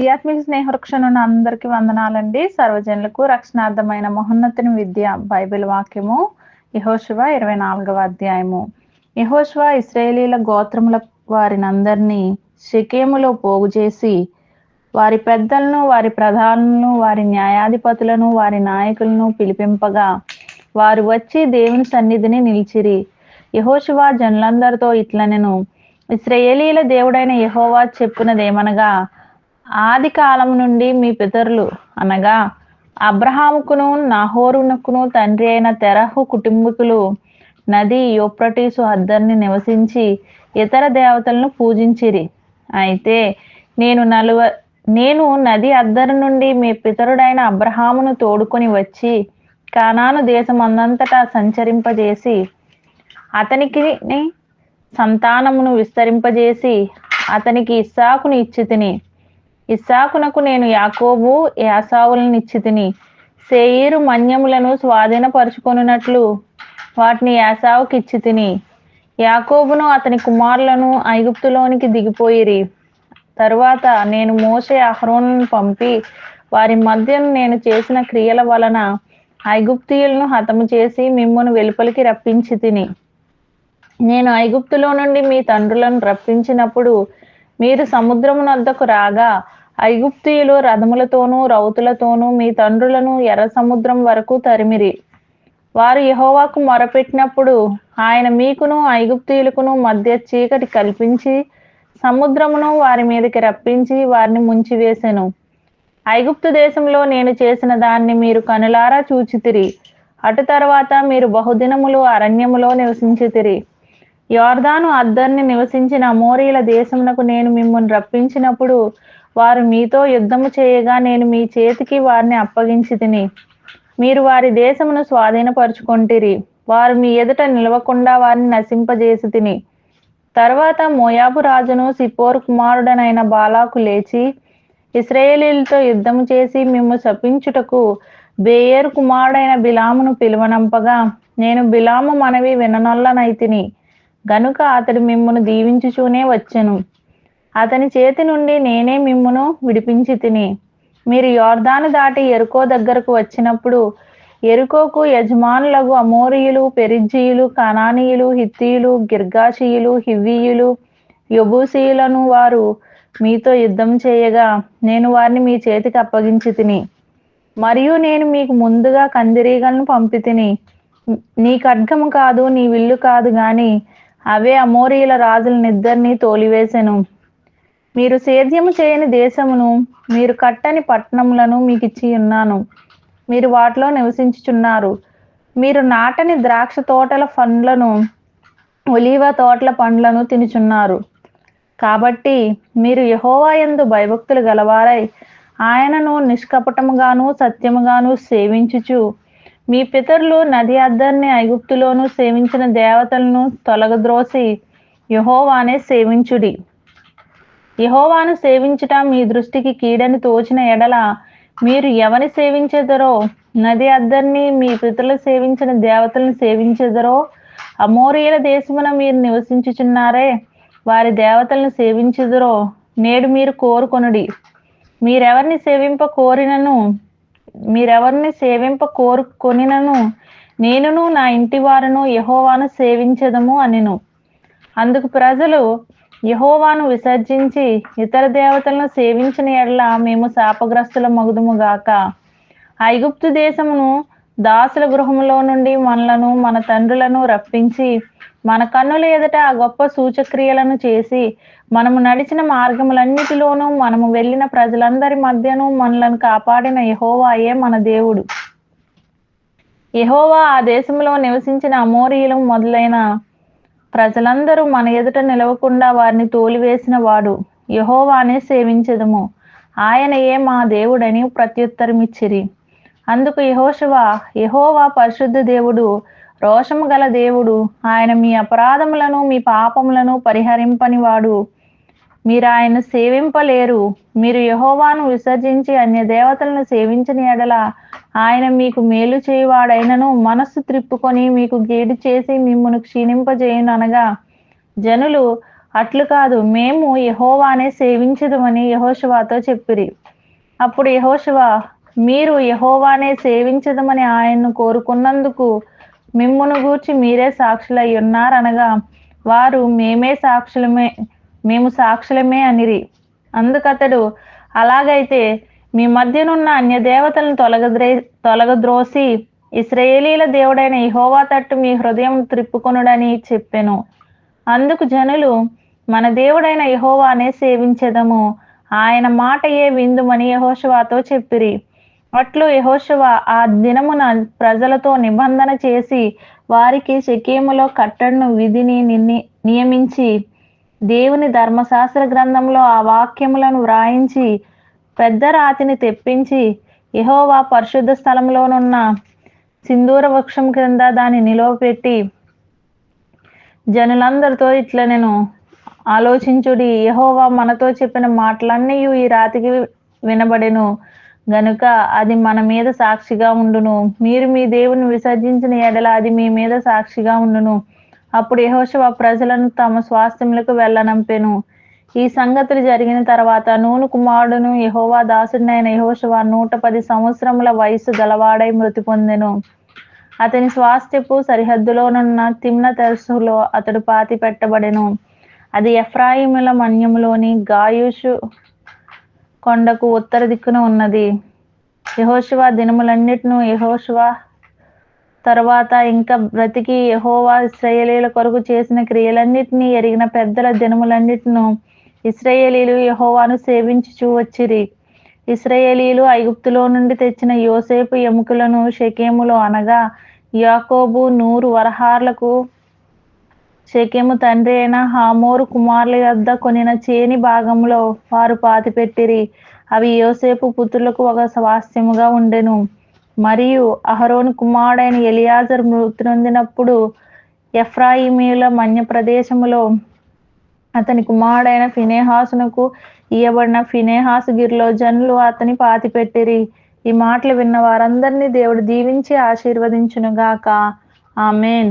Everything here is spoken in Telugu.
ఆధ్యాత్మిక స్నేహవృక్షణున్న అందరికీ వందనాలండి. సర్వజనులకు రక్షణార్థమైన మహోన్నతిని విద్య బైబిల్ వాక్యము. యహోశివ ఇరవై నాలుగవ అధ్యాయము. యహోశివ ఇస్రాయేలీల గోత్రముల వారినందరినీ షికేములో పోగు చేసి వారి పెద్దలను వారి ప్రధానులను వారి న్యాయాధిపతులను వారి నాయకులను పిలిపింపగా వారు వచ్చి దేవుని సన్నిధిని నిలిచిరి. యహోశివ జనులందరితో ఇట్లనెను. ఇస్రాయేలీల దేవుడైన యహోవా చెప్పునదేమనగా ఆది కాలం నుండి మీ పితరులు అనగా అబ్రహాముకును నాహోరునకును తండ్రి అయిన తెరహు కుటుంబీకులు నది యోప్రటీసు అద్దరిని నివసించి ఇతర దేవతలను పూజించిరి. అయితే నేను నలువ నేను నది అద్దరి నుండి మీ పితరుడైన అబ్రహామును తోడుకొని వచ్చి కానాను దేశమందంతటా సంచరింపజేసి అతనికి సంతానమును విస్తరింపజేసి అతనికి ఇస్సాకును ఇచ్చి తిని ఇస్సాకునకు నేను యాకోబు యాసావులను ఇచ్చితిని సేయీరు మన్యములను స్వాధీనపరుచుకొనున్నట్లు వాటిని యాసావుకి ఇచ్చి తిని యాకోబును అతని కుమారులను ఐగుప్తులోనికి దిగిపోయిరి. తరువాత నేను మోసే అహరోను పంపి వారి మధ్యను నేను చేసిన క్రియల వలన ఐగుప్తియులను హతము చేసి మిమ్మను వెలుపలికి రప్పించి తిని. నేను ఐగుప్తులో నుండి మీ తండ్రులను రప్పించినప్పుడు మీరు సముద్రమునద్దకు రాగా ఐగుప్తియులు రథములతోనూ రౌతులతోనూ మీ తండ్రులను ఎర్ర సముద్రం వరకు తరిమిరి. వారు యహోవాకు మొరపెట్టినప్పుడు ఆయన మీకును ఐగుప్తీయులకును మధ్య చీకటి కల్పించి సముద్రమును వారి మీదకి రప్పించి వారిని ముంచివేసెను. ఐగుప్తు దేశంలో నేను చేసిన దాన్ని మీరు కనులారా చూచితిరి. అటు తర్వాత మీరు బహుదినములు అరణ్యములో నివసించితిరి. యోర్దాను అద్దరిని నివసించిన అమోరీల దేశమునకు నేను మిమ్మల్ని రప్పించినప్పుడు వారు మీతో యుద్ధము చేయగా నేను మీ చేతికి వారిని అప్పగించి తిని మీరు వారి దేశమును స్వాధీనపరుచుకొంటిరి. వారు మీ ఎదుట నిలవకుండా వారిని నశింపజేసి తిని తర్వాత మోయాబు రాజును సిపోర్ కుమారుడనైన బాలాకు లేచి ఇస్రాయేలీలతో యుద్ధము చేసి మేము శపించుటకు బేయర్ కుమారుడైన బిలామును పిలువనంపగా నేను బిలాము మనవి విననొల్లనైతిని. గనుక అతడు మిమ్మను దీవించుచూనే వచ్చెను. అతని చేతి నుండి నేనే మిమ్మును విడిపించి తిని మీరు యోర్దాను దాటి ఎరుకో దగ్గరకు వచ్చినప్పుడు ఎరుకోకు యజమానులకు అమోరియులు పెరిజ్జీయులు కనానీయులు హిత్తీయులు గిర్గాషీయులు హివ్వీయులు యబూసీయులను వారు మీతో యుద్ధం చేయగా నేను వారిని మీ చేతికి అప్పగించి తిని మరియు నేను మీకు ముందుగా కందిరీగలను పంపి తిని నీ ఖడ్గము కాదు నీ విల్లు కాదు గాని అవే అమోరీల రాజులనిద్దరినీ తోలివేశాను మీరు సేద్యము చేయని దేశమును మీరు కట్టని పట్టణములను మీకు ఇచ్చి ఉన్నాను. మీరు వాటిలో నివసించుచున్నారు. మీరు నాటని ద్రాక్ష తోటల పండ్లను ఒలీవ తోటల పండ్లను తినుచున్నారు. కాబట్టి మీరు యహోవాయందు భయభక్తులు గలవారై ఆయనను నిష్కపటముగాను సత్యముగాను సేవించుచు మీ పితరులు నది అద్దరిని ఐగుప్తులోను సేవించిన దేవతలను తొలగద్రోసి యహోవానే సేవించుడి. యహోవాను సేవించుట మీ దృష్టికి కీడని తోచిన ఎడల మీరు ఎవని సేవించెదరో నది అద్దరిని మీ పితరులు సేవించిన దేవతలను సేవించేదరో అమోరియల దేశమున మీరు నివసించుచున్నారే వారి దేవతలను సేవించుదురో నేడు మీరు కోరుకొనుడి. మీరెవరిని సేవింప కోరినను మీరెవరిని సేవింప కోరుకొనినను నేనును నా ఇంటి వారును యహోవాను సేవించదము అనిను. అందుకు ప్రజలు యహోవాను విసర్జించి ఇతర దేవతలను సేవించిన ఎడల మేము శాపగ్రస్తుల మగుదుము గాక. ఐగుప్తు దేశమును దాసుల గృహములో నుండి మనలను మన తండ్రులను రప్పించి మన కన్నుల ఎదుట ఆ గొప్ప సూచక్రియలను చేసి మనము నడిచిన మార్గములన్నిటిలోనూ మనము వెళ్ళిన ప్రజలందరి మధ్యను మనలను కాపాడిన యహోవాయే మన దేవుడు. యహోవా ఆ దేశంలో నివసించిన అమోరీయులు మొదలైన ప్రజలందరూ మన ఎదుట నిలవకుండా వారిని తోలివేసిన వాడు యహోవానే సేవించదము. ఆయనయే మా దేవుడని ప్రత్యుత్తరమిచ్చిరి. అందుకు యహోశవ యహోవా పరిశుద్ధ దేవుడు రోషము గల దేవుడు ఆయన మీ అపరాధములను మీ పాపములను పరిహరింపని వాడు మీరు ఆయన సేవింపలేరు. మీరు యహోవాను విసర్జించి అన్య దేవతలను సేవించిన ఎడల ఆయన మీకు మేలు చేయువాడైనను మనస్సు త్రిప్పుకొని మీకు గేడు చేసి మిమ్మను క్షీణింపజేయును అనగా జనులు అట్లు కాదు మేము యహోవానే సేవించదమని యహోశువాతో చెప్పిరి. అప్పుడు యహోశువ మీరు యహోవానే సేవించదమని ఆయన్ను కోరుకున్నందుకు మిమ్మును గూర్చి మీరే సాక్షులై ఉన్నారనగా వారు మేమే సాక్షులమే మేము సాక్షులమే అనిరి. అందుకతడు అలాగైతే మీ మధ్యనున్న అన్య దేవతలను తొలగద్రే తొలగద్రోసి ఇస్రాయేలీల దేవుడైన ఇహోవా తట్టు మీ హృదయం త్రిప్పుకొనుడని చెప్పెను. అందుకు జనులు మన దేవుడైన యహోవానే సేవించదము. ఆయన మాటయే విందుమని యహోశువాతో చెప్పిరి. అట్లు యహోశవ ఆ దినమున ప్రజలతో నిబంధన చేసి వారికి శకీములో కట్టడను విధిని నిన్ని నియమించి దేవుని ధర్మశాస్త్ర గ్రంథంలో ఆ వాక్యములను వ్రాయించి పెద్ద రాతిని తెప్పించి యహోవా పరిశుద్ధ స్థలంలోనున్న సింధూర వృక్షం క్రింద దాన్ని నిలవపెట్టి జనులందరితో ఇట్లా నేను ఆలోచించుడి యహోవా మనతో చెప్పిన మాటలన్నీ ఈ రాతికి వినబడెను. గనుక అది మన మీద సాక్షిగా ఉండును. మీరు మీ దేవుని విసర్జించిన ఎడల అది మీ మీద సాక్షిగా ఉండును. అప్పుడు యహోశవ ప్రజలను తమ స్వాస్థ్యములకు వెళ్ళనంపెను. ఈ సంగతులు జరిగిన తర్వాత నూను కుమారుడును యహోవా దాసుడినైన యహోశవ నూట పది సంవత్సరముల వయసు గలవాడై మృతి పొందెను. అతని స్వాస్థ్యపు సరిహద్దులోనున్న తిమ్న తెరసులో అతడు పాతి పెట్టబడెను అది ఎఫ్రాయిముల మన్యములోని గాయుషు కొండకు ఉత్తర దిక్కున ఉన్నది. యహోశివ దినములన్నిటిను యహోశివ తర్వాత ఇంకా బ్రతికి యహోవా ఇస్రాయేలీల కొరకు చేసిన క్రియలన్నిటినీ ఎరిగిన పెద్దల దినములన్నిటిను ఇస్రాయేలీలు యహోవాను సేవించుచూ వచ్చిరి. ఇస్రాయేలీలు ఐగుప్తులో నుండి తెచ్చిన యోసేపు ఎముకలను షెకేములో అనగా యాకోబు నూరు వరహార్లకు షకేము తండ్రి అయిన హామోరు కుమారుల యొద్ద కొనిన చేని భాగంలో వారు పాతిపెట్టిరి. అవి యోసేపు పుత్రులకు ఒక స్వాస్థ్యముగా ఉండెను. మరియు అహరోన్ కుమారుడైన ఎలియాజర్ మృతి నొందినప్పుడు ఎఫ్రాయిమీల మన్య ప్రదేశములో అతని కుమారుడైన ఫినేహాసునకు ఇయ్యబడిన ఫినేహాసు గిరిలో జనులు అతని పాతిపెట్టిరి ఈ మాటలు విన్న వారందరినీ దేవుడు దీవించి ఆశీర్వదించునుగాక. ఆమెన్.